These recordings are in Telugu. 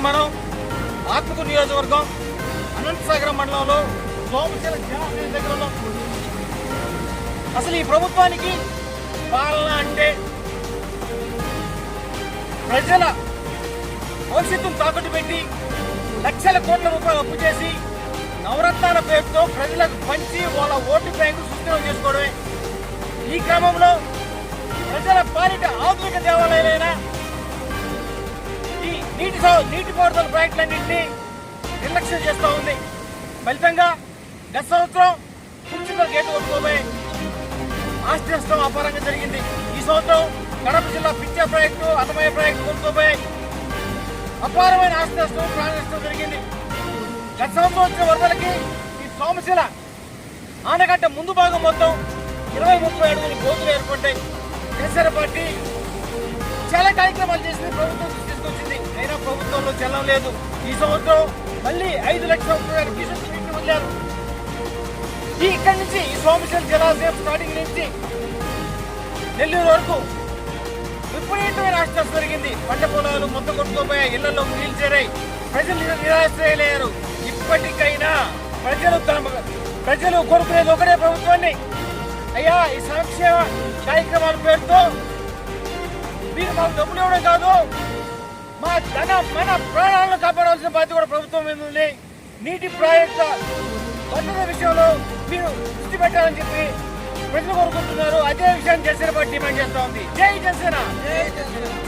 ఇప్పుడు మనం ఆత్మకూరు నియోజకవర్గం అనంతసాగరం మండలంలో సోమశిల జాతీయ దగ్గర ఉన్నాం అసలు ఈ ప్రభుత్వానికి పాలన అంటే ప్రజల భవిష్యత్తును తాకట్టు పెట్టి లక్షల కోట్ల రూపాయలు అప్పు చేసి నవరత్నాల పేరుతో ప్రజలకు పంచి వాళ్ళ ఓటు బ్యాంకు సుస్థిరం చేసుకోవడమే. ఈ క్రమంలో ప్రజల పాలిట ఆధునిక దేవాలయాలైన నీటి సౌ- నీటిపారుదల ప్రాజెక్టులన్నింటినీ నిర్లక్ష్యం చేస్తూ ఉంది. ఫలితంగా గత సంవత్సరం కుంచుల గేటు కొట్టుకోబోయి ఆస్తి నష్టం అపారంగా జరిగింది. ఈ సంవత్సరం కడప జిల్లా పిచ్చా ప్రాజెక్టు అన్నమయ్య ప్రాజెక్టు కొట్టుకోబోయి అపారమైన ఆస్తి నష్టం ప్రాణ నష్టం జరిగింది. గత సంవత్సరం వచ్చిన వరదలకి ఈ సోమశిల ఆనకట్ట ముందు భాగం మొత్తం ఇరవై ముప్పై అడుగులు గోతులు ఏర్పడ్డాయి. జనసేన పార్టీ చాలా కార్యక్రమాలు చేసింది ప్రభుత్వం తీసుకొచ్చింది. అయినా ప్రభుత్వంలో చెల్లం లేదు. ఈ సంవత్సరం మళ్ళీ ఐదు లక్షల రూపాయలు కిషన్ రెడ్డి వదిలారు. ఈ ఇక్కడి నుంచి ఈ సోమశిల జలాశయం స్టార్టింగ్ నుంచి నెల్లూరు వరకు విపరీతమైన నష్టం జరిగింది. పంట పొలాలు మొత్తం కొట్టుకోపోయాయి ఇళ్ళలో నీళ్ళు చేరాయి. ప్రజలు నిరా- ఇప్పటికైనా ప్రజలు తమ ప్రజలు కోరుకునేది ఒకటే ప్రభుత్వాన్ని. అయ్యా ఈ సంక్షేమ కార్యక్రమాల పేరుతో మీరు మాకు డబ్బులు ఇవ్వడం కాదు. మా ధన మన ప్రాణాలను కాపాడాల్సిన బాధ్యత కూడా ప్రభుత్వం మీద ఉంది. నీటి ప్రాజెక్టు భద్రత విషయంలో మీరు దృష్టి పెట్టాలని చెప్పి ప్రజలు కోరుకుంటున్నారు. అదే విషయాన్ని జనసేన పార్టీ డిమాండ్ చేస్తా ఉంది. జై జనసేన!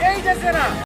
జై జనసేన!